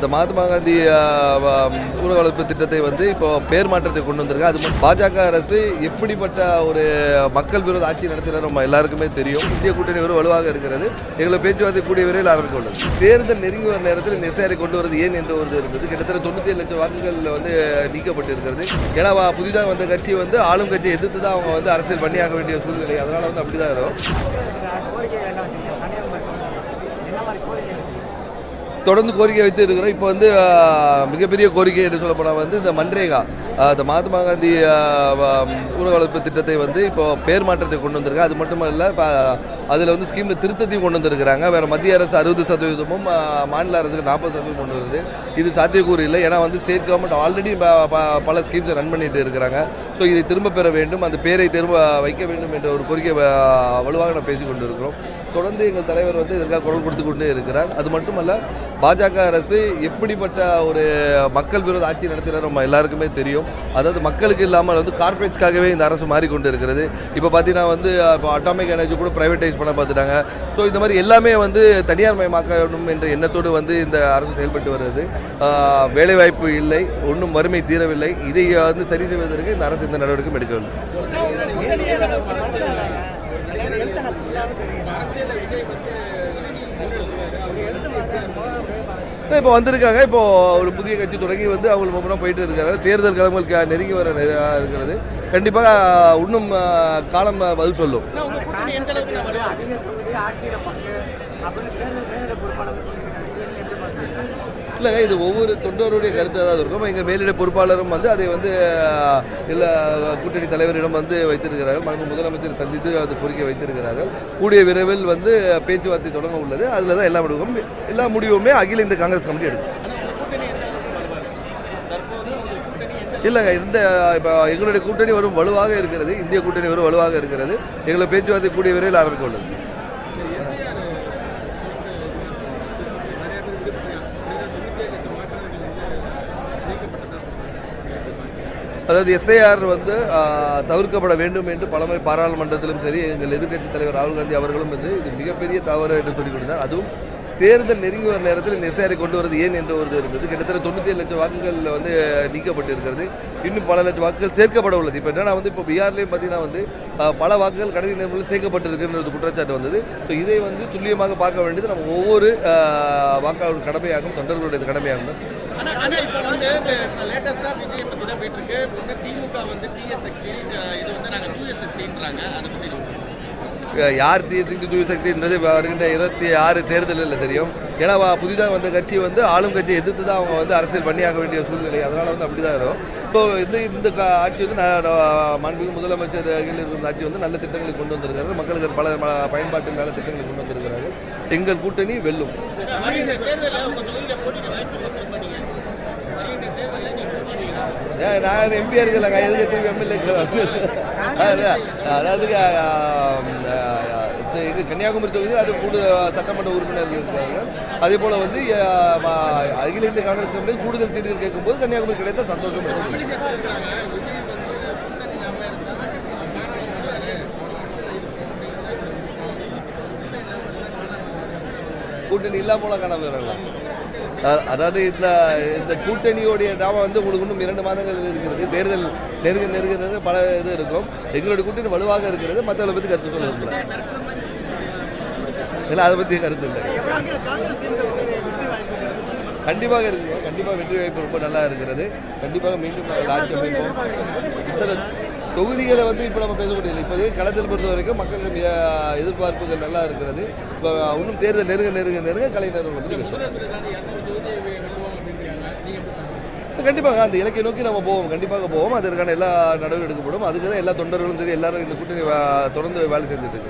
இந்த மகாத்மா காந்தி ஊர திட்டத்தை வந்து இப்போ பேர் மாற்றத்தை கொண்டு வந்திருக்காங்க. அது பாஜக அரசு எப்படிப்பட்ட ஒரு மக்கள் விரோத ஆட்சி நடத்தினார் நம்ம எல்லாருக்குமே தெரியும். இந்திய கூட்டணி ஒரு வலுவாக இருக்கிறது. எங்களை பேச்சுவார்த்தை கூடிய விரைவில் ஆரம்பிக்க உள்ளது. தேர்தல் நெருங்கி வர நேரத்தில் இந்த எஸ்ஐஆரை கொண்டு வரது ஏன் என்று ஒரு இருந்தது. கிட்டத்தட்ட தொண்ணூற்றி ஏழு லட்சம் வாக்குகள் வந்து நீக்கப்பட்டு இருக்கிறது ஏன்னா புதிதாக வந்த கட்சி வந்து ஆளும் கட்சியை எதிர்த்து தான் அவங்க வந்து அரசியல் பண்ணியாக வேண்டிய சூழ்நிலை. அதனால் வந்து அப்படிதான் இருக்கும் தொடர்ந்து கோரிக்கை வைத்து இருக்கிறோம் இப்போ வந்து மிகப்பெரிய கோரிக்கை என்று சொல்லப்போனால் வந்து இந்த மன்ரேகா. இந்த மகாத்மா காந்தி ஊரக வளர்ப்பு திட்டத்தை வந்து இப்போ பேர் மாற்றத்தை கொண்டு வந்திருக்காங்க. அது மட்டும் இல்லை இப்போ அதில் வந்து ஸ்கீமில் திருத்தத்தையும் கொண்டு வந்திருக்கிறாங்க. வேறு மத்திய அரசு அறுபது சதவீதமும் மாநில அரசுக்கு நாற்பது சதவீதம் கொண்டு வருது. இது சாத்தியக்கூறு இல்லை. ஏன்னா வந்து ஸ்டேட் கவர்மெண்ட் ஆல்ரெடி பல ஸ்கீம்ஸை ரன் பண்ணிட்டு இருக்கிறாங்க. ஸோ இதை திரும்ப பெற வேண்டும். அந்த பேரை திரும்ப வைக்க வேண்டும் என்ற ஒரு கோரிக்கை வலுவாக நான் பேசி கொண்டு இருக்கிறோம் தொடர்ந்து எங்கள் தலைவர் வந்து இதற்காக குரல் கொடுத்து கொண்டே இருக்கிறார். அது மட்டுமல்ல பாஜக அரசு எப்படிப்பட்ட ஒரு மக்கள் விரோத ஆட்சி நடத்தினார் நம்ம எல்லாருக்குமே தெரியும். அதாவது மக்களுக்கு இல்லாமல் வந்து கார்பரேட்ஸ்க்காகவே இந்த அரசு மாறிக்கொண்டு இருக்கிறது இப்போ பார்த்தீங்கன்னா வந்து இப்போ அட்டாமிக் எனர்ஜி கூட ப்ரைவேட்டைஸ் பண்ண பார்த்துட்டாங்க. ஸோ இந்த மாதிரி எல்லாமே வந்து தனியார் மயமாக்கணும் என்ற எண்ணத்தோடு வந்து இந்த அரசு செயல்பட்டு வருது. வேலைவாய்ப்பு இல்லை ஒன்றும் வறுமை தீரவில்லை. இதை வந்து சரி செய்வதற்கு இந்த அரசு இந்த நடவடிக்கை எடுக்கவில்லை. இப்போ வந்திருக்காங்க. இப்போ ஒரு புதிய கட்சி தொடங்கி வந்து அவங்க மூலம் போயிட்டு இருக்காங்க. தேர்தல் கிழமைகளுக்கு நெருங்கி வர இருக்கிறது. கண்டிப்பாக இன்னும் காலம் பதில் சொல்லும். இல்லைங்க இது ஒவ்வொரு தொண்டருடைய கருத்தாக தான் இருக்கும். எங்கள் மேலிட பொறுப்பாளரும் வந்து அதை வந்து இல்லை கூட்டணி தலைவரிடம் வந்து வைத்திருக்கிறார்கள். மனு முதலமைச்சர் சந்தித்து அது கோரிக்கை வைத்திருக்கிறார்கள். கூடிய விரைவில் வந்து பேச்சுவார்த்தை தொடங்க உள்ளது. அதில் தான் எல்லா முடிவும் எல்லா முடிவுமே அகில இந்த காங்கிரஸ் கமிட்டி எடுக்கும். இல்லைங்க இந்த இப்போ எங்களுடைய கூட்டணி வரும் வலுவாக இருக்கிறது. இந்திய கூட்டணி வரும் வலுவாக இருக்கிறது. எங்களை பேச்சுவார்த்தை கூடிய விரைவில் ஆரம்பிக்க உள்ளது. அதாவது எஸ்ஐஆர் வந்து தவிர்க்கப்பட வேண்டும் என்று பலமுறை பாராளுமன்றத்திலும் சரி எங்கள் எதிர்க்கட்சி தலைவர் ராகுல் காந்தி அவர்களும் வந்து இது மிகப்பெரிய தவறு என்று சொல்லிக் கொடுத்தார் அதுவும் தேர்தல் நெருங்கி வர நேரத்தில் இந்த எஸ்ஐஆரை கொண்டு வரது ஏன் என்ற ஒரு இருந்தது. கிட்டத்தட்ட தொண்ணூற்றி ஏழு லட்சம் வாக்குகள் வந்து நீக்கப்பட்டு இருக்கிறது இன்னும் பல லட்சம் வாக்குகள் சேர்க்கப்பட உள்ளது. இப்போ என்னன்னா வந்து இப்போ பீகார்லேயும் பார்த்தீங்கன்னா வந்து பல வாக்குகள் கடைசி நேரத்தில் சேர்க்கப்பட்டிருக்குன்றது குற்றச்சாட்டு வந்தது. ஸோ இதை வந்து துல்லியமாக பார்க்க வேண்டியது நம்ம ஒவ்வொரு வாக்காளர் கடமையாகும் தொண்டர்களுடைய கடமையாகும் இப்போ வந்து விஜய் தான் போயிட்டு இருக்கு. ஒன்று திமுக வந்து தீய சக்தி இது வந்து நாங்கள் தூய சக்தின்றாங்க அதை பற்றி யார் தீய சக்தி தூய சக்தின்றது இப்ப வருகின்ற இருபத்தி ஆறு தேர்தலில் தெரியும். ஏன்னா புதிதாக வந்த கட்சி வந்து ஆளும் கட்சியை எதிர்த்து தான் அவங்க வந்து அரசியல் பண்ணியாக வேண்டிய சூழ்நிலை. அதனால் வந்து அப்படி தான் இருக்கும் ஸோ இந்த இந்த ஆட்சி வந்து நான் மாண்புமிகு முதலமைச்சர் இருந்த ஆட்சி வந்து நல்ல திட்டங்களை கொண்டு வந்திருக்காரு மக்களுக்கு பல ம- பயன்பாட்டில் நல்ல திட்டங்களை கொண்டு வந்திருக்கிறார்கள். எங்கள் கூட்டணி வெல்லும் ஏன் நான் எம்பியா இருக்கலங்க எதுக்கு திரும்பி எம்எல்ஏ அதாவது இது கன்னியாகுமரி தொகுதியில் அது கூடுதல் சட்டமன்ற உறுப்பினர்கள் இருக்கிறார்கள் அதே போல் வந்து அகில இந்திய காங்கிரஸ் கமிட்டி கூடுதல் சீட்டுகள் கேட்கும்போது கன்னியாகுமரி கிடைத்த சந்தோஷம் கூட்டணி இல்லாம போல காணாம போயிடலாம் அதாவது இந்த இந்த கூட்டணியோடைய நாம வந்து உங்களுக்கு இன்னும் இரண்டு மாதங்கள் இருக்கிறது. தேர்தல் நெருங்க நெருங்க நெருங்க பல இது இருக்கும். எங்களுடைய கூட்டணி வலுவாக இருக்கிறது. மற்றவங்களை பற்றி கருத்து சொல்ல விரும்பல இல்லை அதை பற்றி கருத்து இல்லை. கண்டிப்பாக இருக்குங்க கண்டிப்பாக வெற்றி வாய்ப்பு ரொம்ப நல்லா இருக்கிறது. கண்டிப்பாக மீண்டும் நாங்கள் ஆட்சி அமைப்போம். இத்தனை தொகுதிகளை வந்து இப்போ நம்ம பேச முடியல. இப்போ களத்தில் பொறுத்த வரைக்கும் மக்களுக்கு எதிர்பார்ப்புகள் நல்லா இருக்கிறது. இப்போ இன்னும் தேர்தல் நெருங்க நெருங்க நெருங்க கலைஞர்கள் கண்டிப்பாக அந்த இலக்கை நோக்கி நம்ம போவோம். கண்டிப்பாக போவோம். அதற்கான எல்லா நடவடிக்கை எடுக்கப்படும். அதுக்கு தான் எல்லா தொண்டர்களும் சரி எல்லாரும் இந்த கூட்டணி தொடர்ந்து வேலை செஞ்சுட்டு